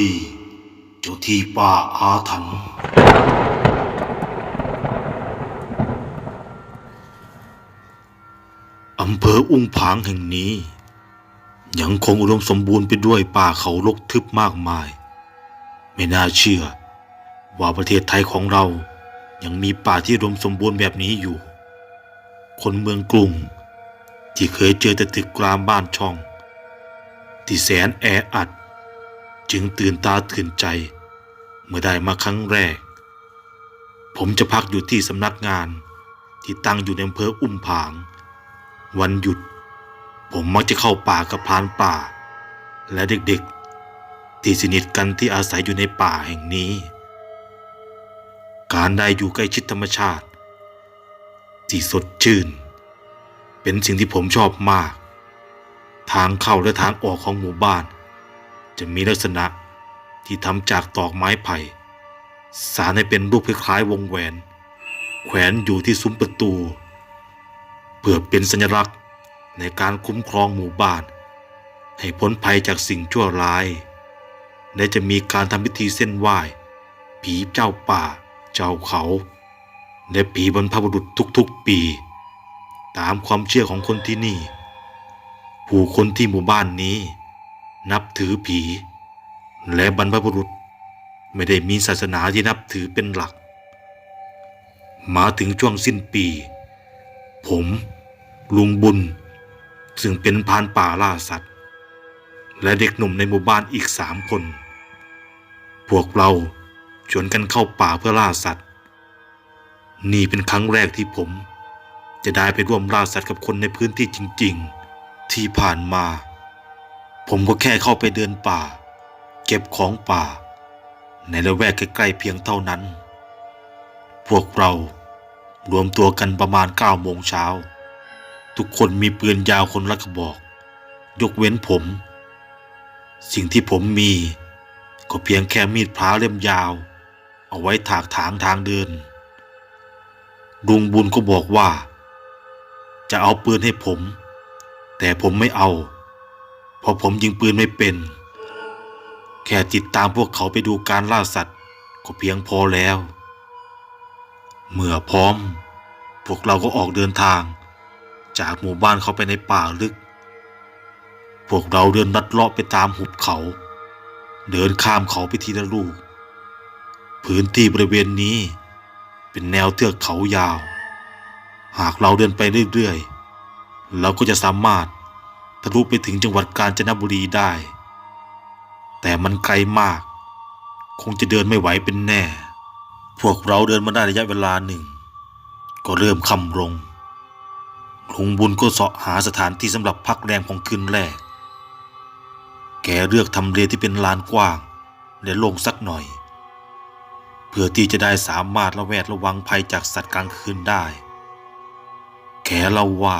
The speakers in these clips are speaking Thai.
เจอดีเจ้าที่ป่าอาถรรพ์อำเภออุ้งผางแห่งนี้ ยังคงอุดมสมบูรณ์ไปด้วยป่าเขารกทึบมากมาย ไม่น่าเชื่อ ว่าประเทศไทยของเรายังมีป่าที่อุดมสมบูรณ์แบบนี้อยู่ คนเมืองกรุงที่เคยเจอแต่ตึกกรามบ้านช่อง ที่แสนแออัด จึงตื่นตาตื่นใจ เมื่อได้มาครั้งแรก ผมจะพักอยู่ที่สำนักงานที่ตั้งอยู่ในอำเภออุ้มผาง วันหยุด ผมมักจะเข้าป่ากับพรานป่า และเด็กๆ ที่สนิทกันที่อาศัยอยู่ในป่าแห่งนี้ การได้อยู่ใกล้ชิดธรรมชาติ ที่สดชื่น เป็นสิ่งที่ผมชอบมาก ทางเข้าและทางออกของหมู่บ้าน จะมีลักษณะที่ทำจากตอกไม้ไผ่ สารให้เป็นรูปคล้ายๆวงแหวน แขวนอยู่ที่ซุ้มประตู เพื่อเป็นสัญลักษณ์ในการคุ้มครองหมู่บ้าน ให้พ้นภัยจากสิ่งชั่วร้าย และจะมีการทำพิธีเส้นไหว้ ผีเจ้าป่า เจ้าเขา และผีบรรพบุรุษทุกๆปี ตามความเชื่อของคนที่นี่ ผู้คนที่หมู่บ้านนี้ นับถือผี และบรรพบุรุษไม่ได้มีศาสนาที่นับถือเป็นหลัก มาถึงช่วงสิ้นปี ผม ลุงบุญ ซึ่งเป็นพานป่าล่าสัตว์ และเด็กหนุ่มในหมู่บ้านอีกสามคน พวกเราชวนกันเข้าป่าเพื่อล่าสัตว์ นี่เป็นครั้งแรกที่ผม จะได้ไปร่วมล่าสัตว์กับคนในพื้นที่จริง ๆ ที่ผ่านมา ผมก็แค่เข้าไปเดินป่า เก็บของป่า ในละแวกใกล้ๆเพียงเท่านั้น พวกเรารวมตัวกันประมาณเก้าโมงเช้า ทุกคนมีปืนยาวคนละกระบอก ยกเว้นผม สิ่งที่ผมมี ก็เพียงแค่มีดพร้าเล่มยาว เอาไว้ถากถางทางเดินลุงบุญก็บอกว่า จะเอาปืนให้ผม แต่ผมไม่เอา เพราะผมยิงปืนไม่เป็น แค่ติดตามพวกเขาไปดูการล่าสัตว์ ก็เพียงพอแล้ว เมื่อพร้อม พวกเราก็ออกเดินทาง จากหมู่บ้านเข้าไปในป่าลึก พวกเราเดินลัดเลาะไปตามหุบเขา เดินข้ามเขาไปทีละลูก พื้นที่บริเวณนี้ เป็นแนวเทือกเขายาว หากเราเดินไปเรื่อยๆเราก็จะสามารถ ทะลุไปถึงจังหวัดกาญจนบุรีได้ แต่มันไกลมาก คงจะเดินไม่ไหวเป็นแน่ พวกเราเดินมาได้ระยะเวลาหนึ่ง ก็เริ่มคำลงลุงบุญก็เสาะหาสถานที่สำหรับพักแรมของคืนแรก แกเลือกทำเลที่เป็นลานกว้าง และโล่งสักหน่อย เพื่อที่จะได้สามารถระแวดระวังภัยจากสัตว์กลางคืนได้ แกเล่าว่า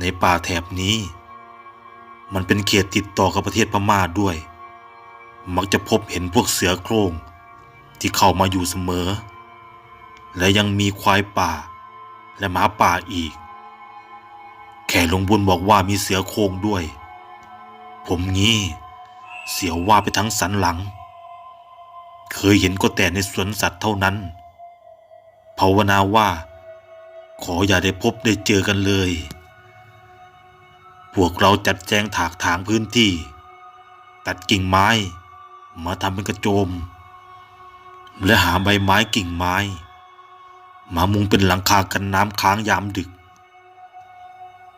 ในป่าแถบนี้ มันเป็นเขตติดต่อกับประเทศพม่าด้วย มักจะพบเห็นพวกเสือโคร่งที่เข้ามาอยู่เสมอ และยังมีควายป่า และหมาป่าอีกแค่หลวงบุญบอกว่ามีเสือโคร่งด้วย ผมงี้เสียวว่าไปทั้งสันหลัง เคยเห็นก็แต่ในสวนสัตว์เท่านั้น ภาวนาว่า ขออย่าได้พบได้เจอกันเลย วกเราจัดแจงถากถางพื้นที่ ตัดกิ่งไม้ มาทำเป็นกระโจม และหาใบไม้กิ่งไม้ มามุงเป็นหลังคากันน้ำค้างยามดึก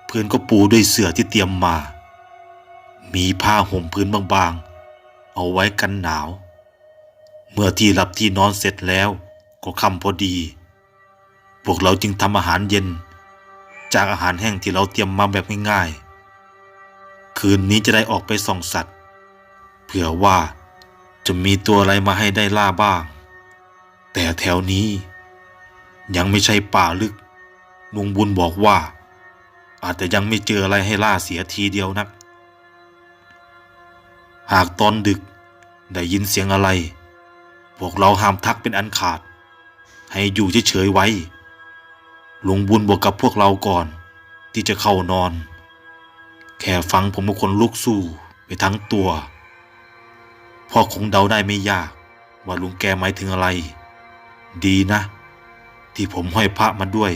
เพื่อนก็ปูด้วยเสื่อที่เตรียมมา มีผ้าห่มพื้นบางๆ เอาไว้กันหนาว เมื่อที่หลับที่นอนเสร็จแล้วก็ค่ำพอดี พวกเราจึงทำอาหารเย็น จากอาหารแห้งที่เราเตรียมมาแบบง่ายๆ คืนนี้จะได้ออกไปส่องสัตว์ เผื่อว่าจะมีตัวอะไรมาให้ได้ล่าบ้าง แต่แถวนี้ ยังไม่ใช่ป่าลึก ลุงบุญบอกว่า อาจจะยังไม่เจออะไรให้ล่าเสียทีเดียวนัก หากตอนดึกได้ยินเสียงอะไร พวกเราห้ามทักเป็นอันขาด ให้อยู่เฉยๆไว้ลุงบุญบอกกับพวกเราก่อนที่จะเข้านอน แค่ฟังผมก็คนลุกสู้ไปทั้งตัว พ่อคงเดาได้ไม่ยาก ว่าลุงแกหมายถึงอะไร ดีนะ ที่ผมห้อยพระมาด้วย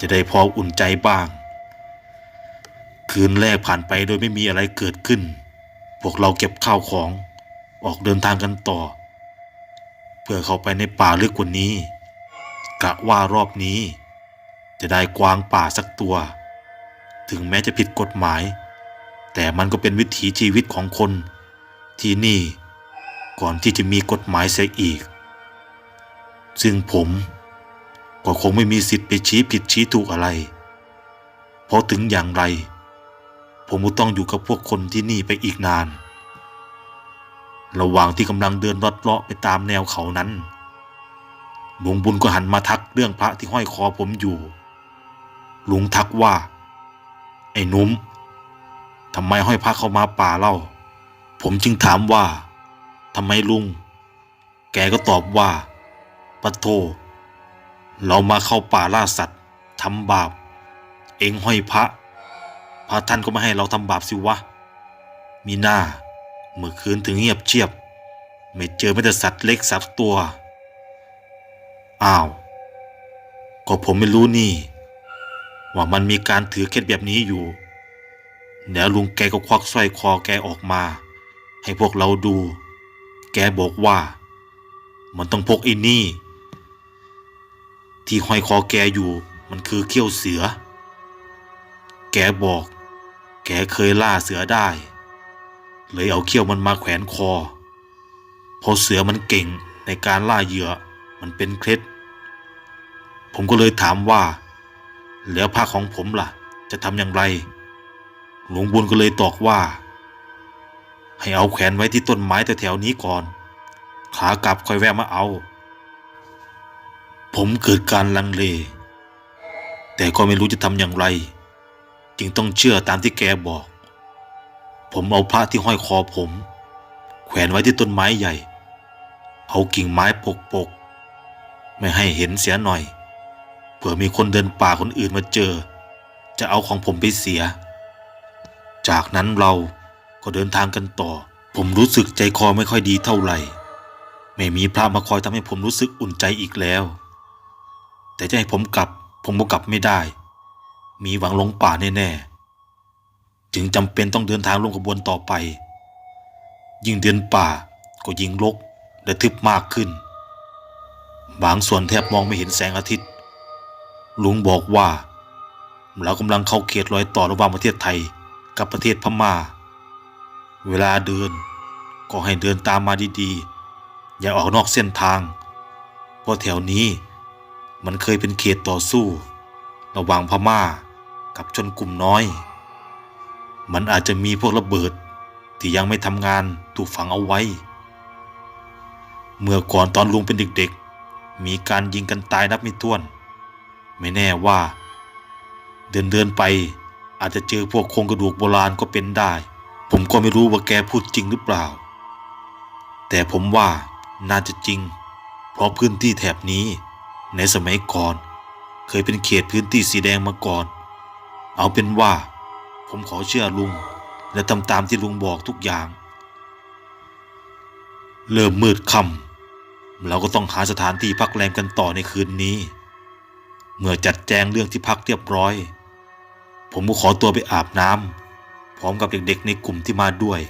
จะได้พออุ่นใจบ้าง คืนแรกผ่านไปโดยไม่มีอะไรเกิดขึ้น พวกเราเก็บข้าวของออกเดินทางกันต่อ เพื่อเข้าไปในป่าลึกกว่านี้กะว่ารอบนี้ จะได้กวางป่าสักตัว ถึงแม้จะผิดกฎหมาย แต่มันก็เป็นวิถีชีวิตของคน ที่นี่ก่อนที่จะมีกฎหมายเสียอีก ซึ่งผมก็คงไม่มีสิทธิ์ไปชี้ผิดชี้ถูกอะไร เพราะถึงอย่างไร ผมก็ต้องอยู่กับพวกคนที่นี่ไปอีกนาน ระหว่างที่กำลังเดินลอดเลาะไปตามแนวเขานั้นลุงบุญก็หันมาทักเรื่องพระที่ห้อยคอผมอยู่ ลุงทักว่า อ้นุ่มทำไมห้อยพระเข้ามาป่าเล่า ผมจึงถามว่าทำไมลุง แกก็ตอบว่าปะโท เรามาเข้าป่าล่าสัตว์ทำบาป เองห้อยพระ พระท่านก็ไม่ให้เราทำบาปสิวะ มีหน้า เมื่อคืนถึงเงียบเชียบ ไม่เจอแม้แต่สัตว์เล็กสักตัว อ้าว ก็ผมไม่รู้นี่ ว่ามันมีการถือเคล็ดแบบนี้อยู่ แล้วลุงแกก็ควักสร้อยคอแกออกมา ให้พวกเราดู แกบอกว่า มันต้องพกอ้นี่ ที่ห้อยคอแกอยู่มันคือเขี้ยวเสือ แกบอก แกเคยล่าเสือได้ เลยเอาเขี้ยวมันมาแขวนคอ เพราะเสือมันเก่งในการล่าเหยื่อ มันเป็นเคล็ด ผมก็เลยถามว่า แล้วผ้าของผมล่ะ จะทำอย่างไร หลวงบุญก็เลยตอบว่า ให้เอาแขวนไว้ที่ต้นไม้แถวๆนี้ก่อน ขากลับค่อยแวะมาเอา ผมเกิดการลังเล แต่ก็ไม่รู้จะทำอย่างไร จึงต้องเชื่อตามที่แกบอก ผมเอาพระที่ห้อยคอผม แขวนไว้ที่ต้นไม้ใหญ่ เอากิ่งไม้ปกปกๆไม่ให้เห็นเสียหน่อย เผื่อมีคนเดินป่าคนอื่นมาเจอ จะเอาของผมไปเสีย จากนั้นเราก็เดินทางกันต่อ ผมรู้สึกใจคอไม่ค่อยดีเท่าไหร่ ไม่มีพระมาคอยทำให้ผมรู้สึกอุ่นใจอีกแล้ว แต่จะให้ผมกลับ ผมก็กลับไม่ได้ มีหวังหลงป่าแน่ๆ จึงจำเป็นต้องเดินทางลงขบวนต่อไป ยิ่งเดินป่าก็ยิ่งรกและทึบมากขึ้น บางส่วนแทบมองไม่เห็นแสงอาทิตย์ ลุงบอกว่าเรากำลังเข้าเขตรอยต่อระหว่างประเทศไทยกับประเทศพม่า เวลาเดินก็ให้เดินตามมาดีๆ อย่าออกนอกเส้นทาง เพราะแถวนี้มันเคยเป็นเขตต่อสู้ ระหว่างพม่ากับชนกลุ่มน้อย มันอาจจะมีพวกระเบิดที่ยังไม่ทำงานถูกฝังเอาไว้ เมื่อก่อนตอนลุงเป็นเด็กๆ มีการยิงกันตายนับไม่ถ้วน ไม่แน่ว่า เดินเดินๆไป อาจจะเจอพวกโครงกระดูกโบราณก็เป็นได้ ผมก็ไม่รู้ว่าแกพูดจริงหรือเปล่า แต่ผมว่าน่าจะจริง เพราะพื้นที่แถบนี้ ในสมัยก่อน เคยเป็นเขตพื้นที่สีแดงมาก่อน เอาเป็นว่า ผมขอเชื่อลุง และทำตามที่ลุงบอกทุกอย่าง เริ่มมืดค่ำเราก็ต้องหาสถานที่พักแรมกันต่อในคืนนี้ เมื่อจัดแจงเรื่องที่พักเรียบร้อย ผมก็ขอตัวไปอาบน้ำพร้อมกับเด็กๆในกลุ่มที่มาด้วย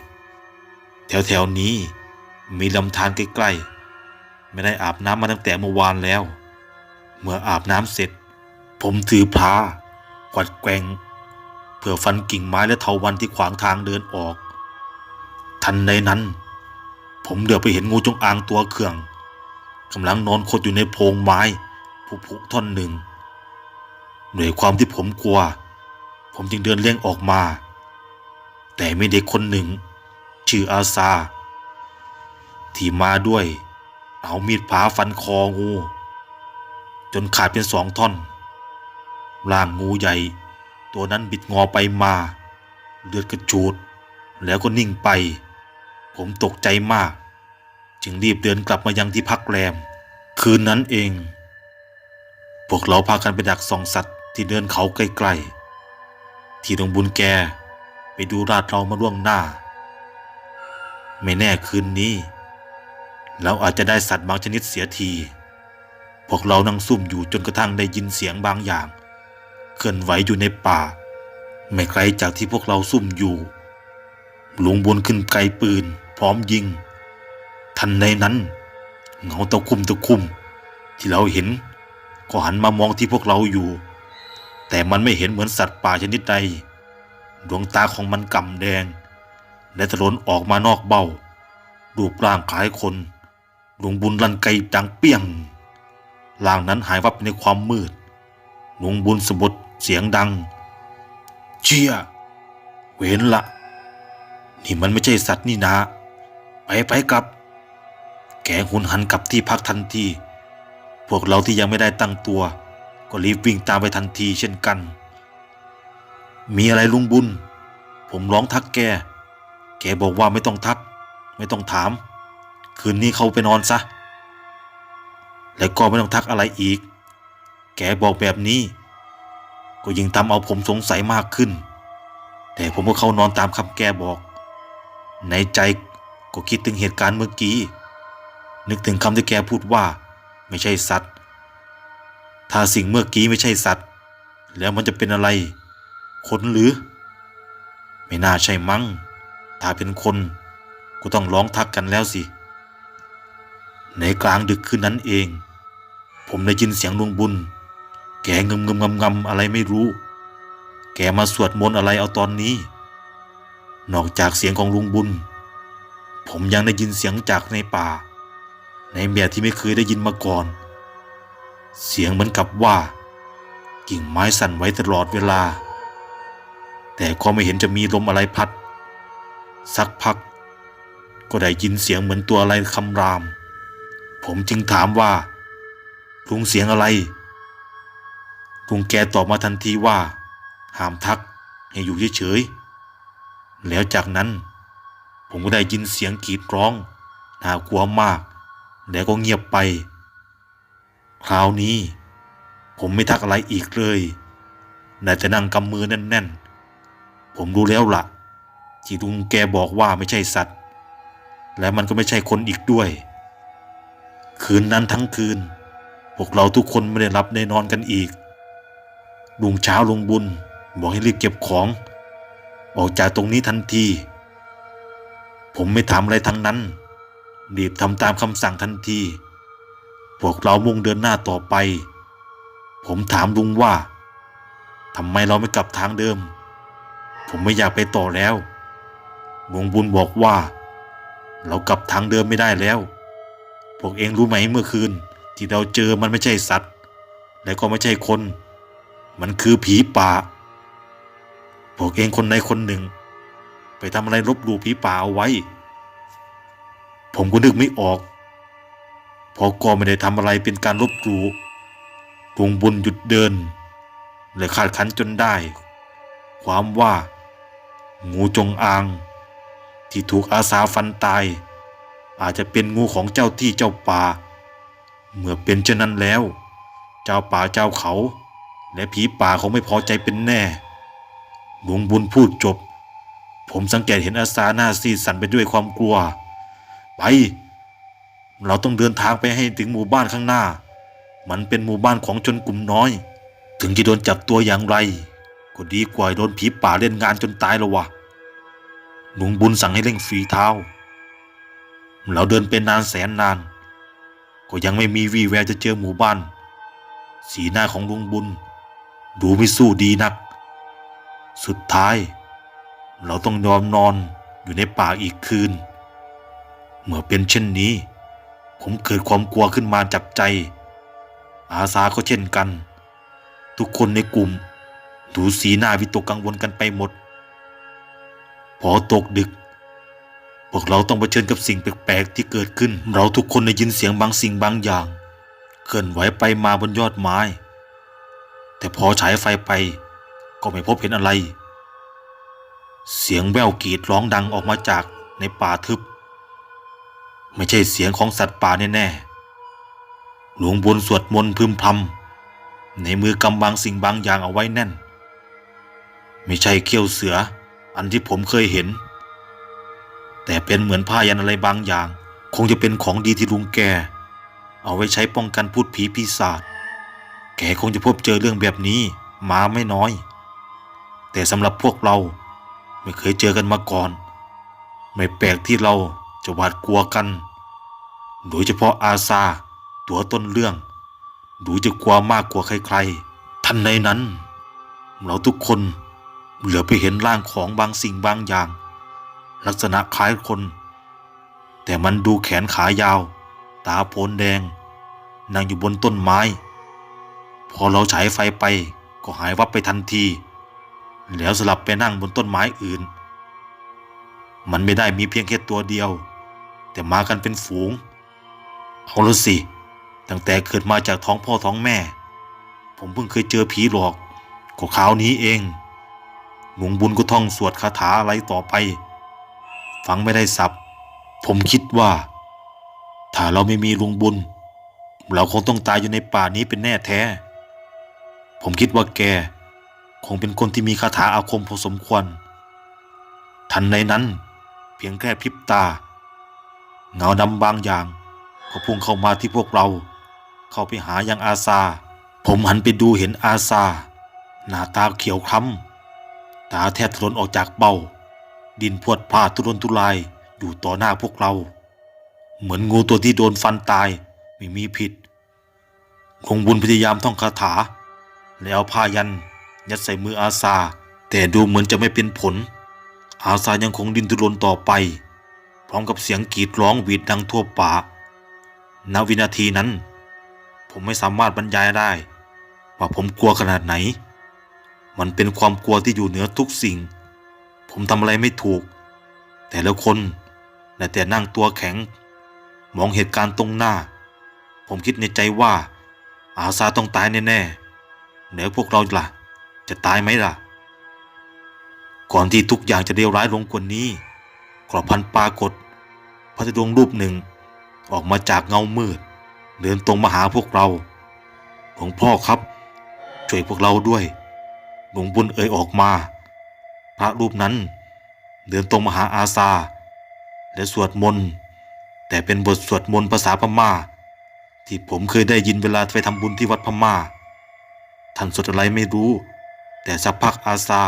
แถวๆนี้มีลำธารใกล้ๆ ไม่ได้อาบน้ำมาตั้งแต่เมื่อวานแล้ว เมื่ออาบน้ำเสร็จ ผมถือพระกวัดแกงเพื่อฟันกิ่งไม้และเถาวันที่ขวางทางเดินออก ทันใดนั้น ผมเดือบไปเห็นงูจงอางตัวเขื่องกำลังนอนขดอยู่ในโพรงไม้ผุผุท่อนหนึ่ง ด้วยความที่ผมกลัว ผมจึงเดินเลี่ยงออกมา แต่มีเด็กคนหนึ่ง ชื่ออาซา ที่มาด้วย เอามีดผาฟันคองู จนขาดเป็นสองท่อน ร่างงูใหญ่ ตัวนั้นบิดงอไปมา เลือดกระจูด แล้วก็นิ่งไป ผมตกใจมาก จึงรีบเดินกลับมายังที่พักแรม คืนนั้นเองพวกเราพากันไปดักส่องสัตว์ ที่เดินเขาใกล้ๆ ที่ตรงบุญแกไปดูราดเรามาล่วงหน้า ไม่แน่คืนนี้ เราอาจจะได้สัตว์บางชนิดเสียที พวกเรานั่งซุ่มอยู่จนกระทั่งได้ยินเสียงบางอย่าง เคลื่อนไหวอยู่ในป่า ไม่ไกลจากที่พวกเราซุ่มอยู่ หลวงบุญขึ้นไกลปืน พร้อมยิง ทันในนั้นเงาตะคุ่มตะคุ่มที่เราเห็นก็หันมามองที่พวกเราอยู่ แต่มันไม่เห็นเหมือนสัตว์ป่าชนิดใด ดวงตาของมันก่ำแดง และถลนออกมานอกเบ้า รูปร่างคล้ายคนหลวงบุญลันไกดังเปี้ยงร่างนั้นหายวับไปในความมืด หลวงบุญสะบดเสียงดัง เชี่ย เว้นละ นี่มันไม่ใช่สัตว์นี่นะ ไปไปกลับ แกหุนหันกลับที่พักทันที พวกเราที่ยังไม่ได้ตั้งตัว ก็รีบวิ่งตามไปทันทีเช่นกัน มีอะไรลุงบุญ ผมร้องทักแก แกบอกว่าไม่ต้องทัก ไม่ต้องถาม คืนนี้เขาไปนอนซะ แล้วก็ไม่ต้องทักอะไรอีก แกบอกแบบนี้ ก็ยิ่งทำเอาผมสงสัยมากขึ้น แต่ผมก็เข้านอนตามคำแกบอก ในใจก็คิดถึงเหตุการณ์เมื่อกี้ นึกถึงคำที่แกพูดว่า ไม่ใช่สัตว์ ถ้าสิ่งเมื่อกี้ไม่ใช่สัตว์ แล้วมันจะเป็นอะไร คนหรือ ไม่น่าใช่มั้ง ถ้าเป็นคนก็ต้องร้องทักกันแล้วสิ ในกลางดึกคืนนั้นเอง ผมได้ยินเสียงลุงบุญ แกงึมงึมงำงำอะไรไม่รู้ แกมาสวดมนต์อะไรเอาตอนนี้ นอกจากเสียงของลุงบุญ ผมยังได้ยินเสียงจากในป่า ในแบบที่ไม่เคยได้ยินมาก่อน เสียงเหมือนกับว่า กิ่งไม้สั่นไหวตลอดเวลา แต่ก็ไม่เห็นจะมีลมอะไรพัด สักพัก ก็ได้ยินเสียงเหมือนตัวอะไรคำราม ผมจึงถามว่าลุงเสียงอะไรลุงแกตอบมาทันทีว่าห้ามทักให้อยู่เฉยๆแล้วจากนั้น ผมก็ได้ยินเสียงกรีดร้องน่ากลัวมาก แล้วก็เงียบไป คราวนี้ ผมไม่ทักอะไรอีกเลยแต่นั่งกำมือแน่นๆ ผมรู้แล้วละ่ะ ที่ลุงแกบอกว่าไม่ใช่สัตว์ และมันก็ไม่ใช่คนอีกด้วย คืนนั้นทั้งคืน พวกเราทุกคนไม่ได้รับได้นอนกันอีก ลุงเช้าลุงบุญบอกให้รีบเก็บของ ออกจากตรงนี้ทันที ผมไม่ทำอะไรทั้งนั้นรีบทำตามคำสั่งทันที พวกเรามุ่งเดินหน้าต่อไป ผมถามลุงว่าทำไมเราไม่กลับทางเดิม ผมไม่อยากไปต่อแล้วลุงบุญบอกว่า เรากลับทางเดิมไม่ได้แล้ว พวกเองรู้ไหมเมื่อคืน ที่เราเจอมันไม่ใช่สัตว์ และก็ไม่ใช่คน มันคือผีป่า พวกเองคนใดคนหนึ่ง ไปทำอะไรลบหลู่ผีป่าเอาไว้ ผมก็นึกไม่ออก เพอก็ไม่ได้ทำอะไรเป็นการลบหลู่ลุงบุญหยุดเดินและคาดคันจนได้ ความว่า งูจงอาง ที่ถูกอาสาฟันตาย อาจจะเป็นงูของเจ้าที่เจ้าป่า เมื่อเป็นเช่นนั้นแล้ว เจ้าป่าเจ้าเขา และผีป่าคงไม่พอใจเป็นแน่หลวงบุญพูดจบ ผมสังเกตเห็นอาสาหน้าซีดสั่นไปด้วยความกลัว ไป เราต้องเดินทางไปให้ถึงหมู่บ้านข้างหน้า มันเป็นหมู่บ้านของชนกลุ่มน้อย ถึงจะโดนจับตัวอย่างไร ก็ดีกว่าโดนผีป่าเล่นงานจนตายแล้ววะหลวงบุญสั่งให้เร่งฝีเท้า เราเดินเป็นนานแสนนาน ก็ยังไม่มีวี่แววจะเจอหมู่บ้าน สีหน้าของลุงบุญ ดูไม่สู้ดีนัก สุดท้าย เราต้องยอมนอนอยู่ในป่าอีกคืน เมื่อเป็นเช่นนี้ ผมเกิดความกลัวขึ้นมาจับใจ อาสาก็เช่นกัน ทุกคนในกลุ่ม ดูสีหน้าวิตกกังวลกันไปหมด พอตกดึก พวกเราต้องเผชิญกับสิ่งแปลกๆที่เกิดขึ้น เราทุกคนได้ยินเสียงบางสิ่งบางอย่าง เคลื่อนไหวไปมาบนยอดไม้ แต่พอฉายไฟไปก็ไม่พบเห็นอะไร เสียงแววกรีดร้องดังออกมาจากในป่าทึบ ไม่ใช่เสียงของสัตว์ป่าแน่ๆ หลวงบุญสวดมนต์พึมพำในมือกำบางสิ่งบางอย่างเอาไว้แน่น ไม่ใช่เขี้ยวเสือ อันที่ผมเคยเห็น แต่เป็นเหมือนผ้ายันอะไรบางอย่าง คงจะเป็นของดีที่ลุงแก เอาไว้ใช้ป้องกันพูดผีปีศาจ แกคงจะพบเจอเรื่องแบบนี้มาไม่น้อย แต่สำหรับพวกเราไม่เคยเจอกันมาก่อน ไม่แปลกที่เราจะหวาดกลัวกัน โดยเฉพาะอาซา ตัวต้นเรื่อง ดูจะกลัวมากกว่าใครๆ ทันในนั้น เราทุกคนเหลือไปเห็นร่างของบางสิ่งบางอย่าง ลักษณะคล้ายคน แต่มันดูแขนขายาว ตาโพนแดง นั่งอยู่บนต้นไม้ พอเราฉายไฟไปก็หายวับไปทันที แล้วสลับไปนั่งบนต้นไม้อื่น มันไม่ได้มีเพียงแค่ตัวเดียว แต่มากันเป็นฝูง เอาละสิ ตั้งแต่เกิดมาจากท้องพ่อท้องแม่ ผมเพิ่งเคยเจอผีหลอกก็คราวนี้เอง หลวงบุญก็ท่องสวดคาถาอะไรต่อไป ฟังไม่ได้สับ ผมคิดว่า ถ้าเราไม่มีลุงบุญ เราคงต้องตายอยู่ในป่านี้เป็นแน่แท้ ผมคิดว่าแก คงเป็นคนที่มีคาถาอาคมพอสมควร ทันในนั้น เพียงแค่พริบตา เงาดำบางอย่าง ก็พุ่งเข้ามาที่พวกเรา เข้าไปหายังอาซา ผมหันไปดูเห็นอาซา หน้าตาเขียวคล้ำ ตาแทบถลนออกจากเบ้า ดินพวดพลาดทุรนทุรายอยู่ต่อหน้าพวกเรา เหมือนงูตัวที่โดนฟันตายไม่มีผิด คงบุญพยายามท่องคาถา แล้วเอาผ้ายัน ยัดใส่มืออาซา แต่ดูเหมือนจะไม่เป็นผล อาซายังคงดินทุรนต่อไป พร้อมกับเสียงกรีดร้องหวีดดังทั่วป่า ณวินาทีนั้น ผมไม่สามารถบรรยายได้ ว่าผมกลัวขนาดไหน มันเป็นความกลัวที่อยู่เหนือทุกสิ่ง ผมทำอะไรไม่ถูก แต่ละคนได้แต่นั่งตัวแข็ง มองเหตุการณ์ตรงหน้า ผมคิดในใจว่า อาซาต้องตายแน่ๆแล้วพวกเราล่ะ จะตายไหมล่ะ ก่อนที่ทุกอย่างจะเลวร้ายลงกว่านี้กรอบพันปรากฏพระดวงรูปหนึ่ง ออกมาจากเงามืด เดินตรงมาหาพวกเราหลวงพ่อครับ ช่วยพวกเราด้วยหลวงบุญเอ่ยออกมา พระรูปนั้น เดินตรงมาหาอาซา และสวดมนต์แต่เป็นบทสวดมนต์ภาษาพม่า ที่ผมเคยได้ยินเวลาไปทำบุญที่วัดพม่า ท่านสวดอะไรไม่รู้ แต่สักพักอาซา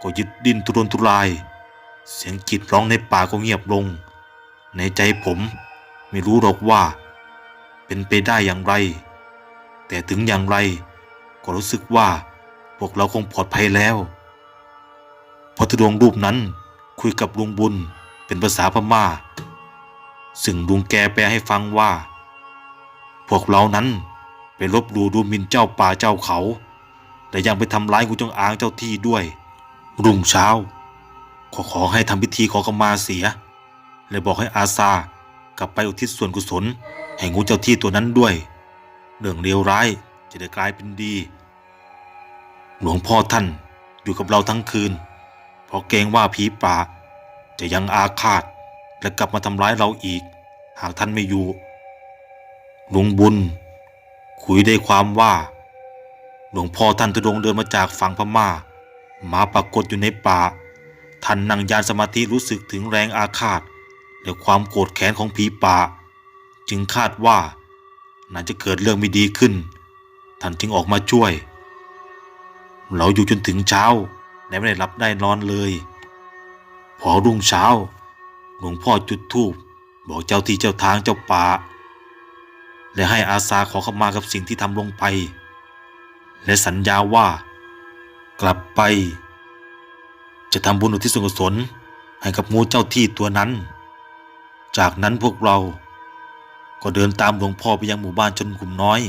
ก็ยุดดิ้นทุรนทุราย เสียงกรีดร้องในป่าก็เงียบลง ในใจผม ไม่รู้หรอกว่า เป็นไปได้อย่างไร แต่ถึงอย่างไร ก็รู้สึกว่าพวกเราคงปลอดภัยแล้วพอทดวงรูปนั้นคุยกับลุงบุญเป็นภาษาพม่า ซึ่งลุงแกแปลให้ฟังว่า พวกเรานั้นไปลบหลู่ดูมินเจ้าป่าเจ้าเขา แต่ยังไปทำร้ายงูจงอางเจ้าที่ด้วย รุ่งเช้า ขอขอให้ทำพิธีขอขมาเสียและบอกให้อาซา ลับไปอุทิศส่วนกุศล ให้งูเจ้าที่ตัวนั้นด้วย เรื่องเลวร้ายจะได้กลายเป็นดี หลวงพ่อท่านอยู่กับเราทั้งคืน เพราะเกรงว่าผีป่า จะยังอาฆาตและกลับมาทำร้ายเราอีก หากท่านไม่อยู่ ลุงบุญ คุยได้ความว่า หลวงพ่อท่านทุดงเดินมาจากฝั่งพม่ามาปรากฏอยู่ในป่า ท่านนั่งยานสมาธิรู้สึกถึงแรงอาฆาต และความโกรธแค้นของผีป่า จึงคาดว่าน่าจะเกิดเรื่องไม่ดีขึ้น ท่านจึงออกมาช่วย เราอยู่จนถึงเช้าและไม่ได้หลับได้นอนเลย พอรุ่งเช้าหลวงพ่อจุดธูปบอกเจ้าที่เจ้าทางเจ้าป่า และให้อาสาขอเข้ามากับสิ่งที่ทำลงไป และสัญญาว่า กลับไป จะทำบุญอุทิศส่วนกุศลให้กับงูเจ้าที่ตัวนั้น จากนั้นพวกเราก็เดินตามหลวงพ่อไปยังหมู่บ้านชนกลุ่มน้อย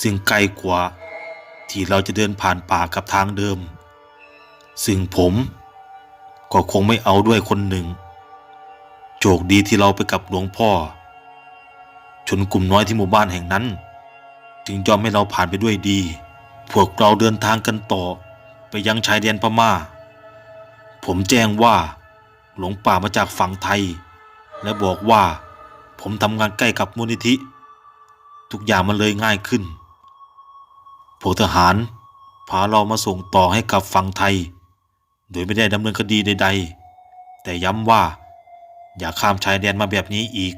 ซึ่งไกลกว่าที่เราจะเดินผ่านป่ากับทางเดิม ซึ่งผมก็คงไม่เอาด้วยคนหนึ่ง โชคดีที่เราไปกับหลวงพ่อ ชนกลุ่มน้อยที่หมู่บ้านแห่งนั้น จึงยอมให้เราผ่านไปด้วยดี พวกเราเดินทางกันต่อไปยังชายแดนพม่า ผมแจ้งว่าหลงป่ามาจากฝั่งไทย และบอกว่าผมทำงานใกล้กับมูลนิธิ ทุกอย่างมันเลยง่ายขึ้นพวกทหารพาเรามาส่งต่อให้กับฝั่งไทย โดยไม่ได้ดำเนินคดีใด ๆ แต่ย้ำว่า อย่าข้ามชายแดนมาแบบนี้อีก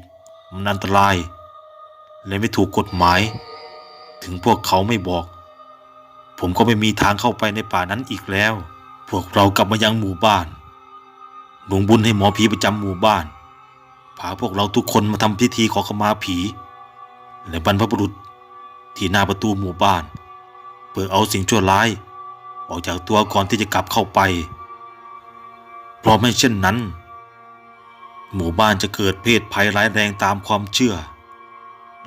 มันอันตราย และไม่ถูกกฎหมาย ถึงพวกเขาไม่บอก ผมก็ไม่มีทางเข้าไปในป่านั้นอีกแล้ว พวกเรากลับมายังหมู่บ้านหลวงบุญให้หมอผีประจำหมู่บ้าน พาพวกเราทุกคนมาทำพิธีขอขมาผี และบรรพบุรุษที่หน้าประตูหมู่บ้าน เพื่อเอาสิ่งชั่วร้าย ออกจากตัวก่อนที่จะกลับเข้าไป เพราะไม่เช่นนั้น หมู่บ้านจะเกิดเพศภัยร้ายแรงตามความเชื่อ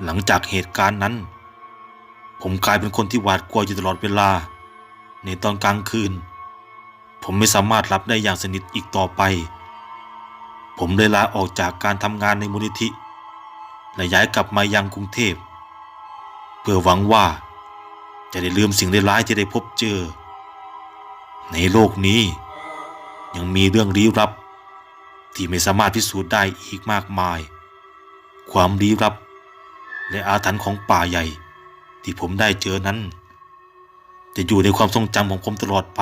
หลังจากเหตุการณ์นั้น ผมกลายเป็นคนที่หวาดกลัวอยู่ตลอดเวลา ในตอนกลางคืน ผมไม่สามารถรับได้อย่างสนิทอีกต่อไป ผมเลยลาออกจากการทำงานในมูลนิธิ และย้ายกลับมายังกรุงเทพ เพื่อหวังว่าจะได้ลืมสิ่งร้ายที่ได้พบเจอ ในโลกนี้ยังมีเรื่องลี้ลับ ที่ไม่สามารถพิสูจน์ได้อีกมากมาย ความลี้ลับ และอาถรรพ์ของป่าใหญ่ ที่ผมได้เจอนั้น จะอยู่ในความทรงจำของผมตลอดไป